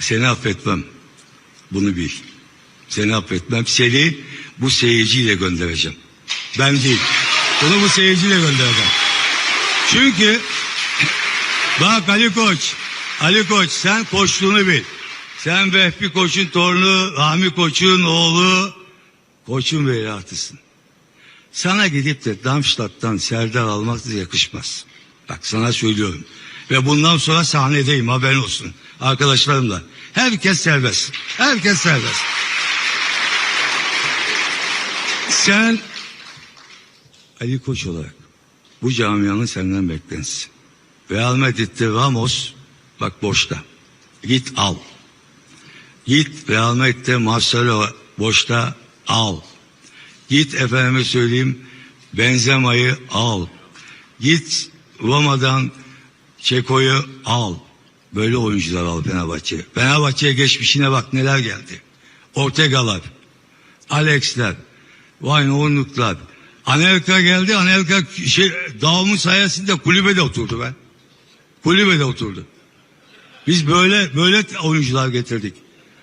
Seni affetmem. Bunu bil. Seni affetmem. Seni bu seyirciyle göndereceğim. Ben değil. Bunu bu seyirciyle göndereceğim. Çünkü bak Ali Koç. Ali Koç sen koçluğunu bil. Sen Vehbi Koç'un torunu, Rahmi Koç'un oğlu, Koç'un veliahtısın. Sana gidip de Darmstadt'tan Serdar almak da yakışmaz. Bak sana söylüyorum. Ve bundan sonra sahnedeyim haberin olsun. Arkadaşlarımla. Herkes serbest. Herkes serbest. Sen Ali Koç olarak bu camianın senden beklentisi. Real Madrid'de Ramos bak boşta. Git al. Git Real Madrid'de Marcelo boşta al. Git efendime söyleyeyim Benzema'yı al. Git Roma'dan Çeko'yu al. Böyle oyuncular al Fenerbahçe. Fenerbahçe'ye geçmişine bak neler geldi. Ortega'lar, Alex'ler, Wayne Anelka geldi. Anelka şey, dağımın sayesinde kulübede oturdu ben. Kulübede oturdu. Biz böyle böyle oyuncular getirdik.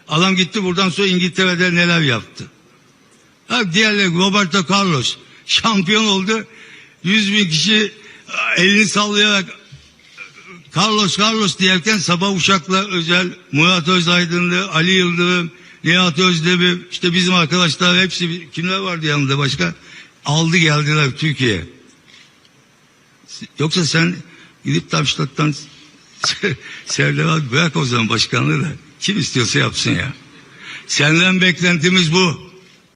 Adam gitti buradan sonra İngiltere'de neler yaptı. Ha, diğerleri Roberto Carlos şampiyon oldu. 100 bin kişi elini sallayarak Carlos Carlos diyerken sabah uçakla özel Murat Özaydınlı, Ali Yıldırım, Nihat Özdemir işte bizim arkadaşlar hepsi kimler vardı yanında başka aldı geldiler Türkiye'ye. Yoksa sen gidip Darmstadt'tan Serdar abi bırak o zaman başkanlığı da kim istiyorsa yapsın ya. Senden beklentimiz bu.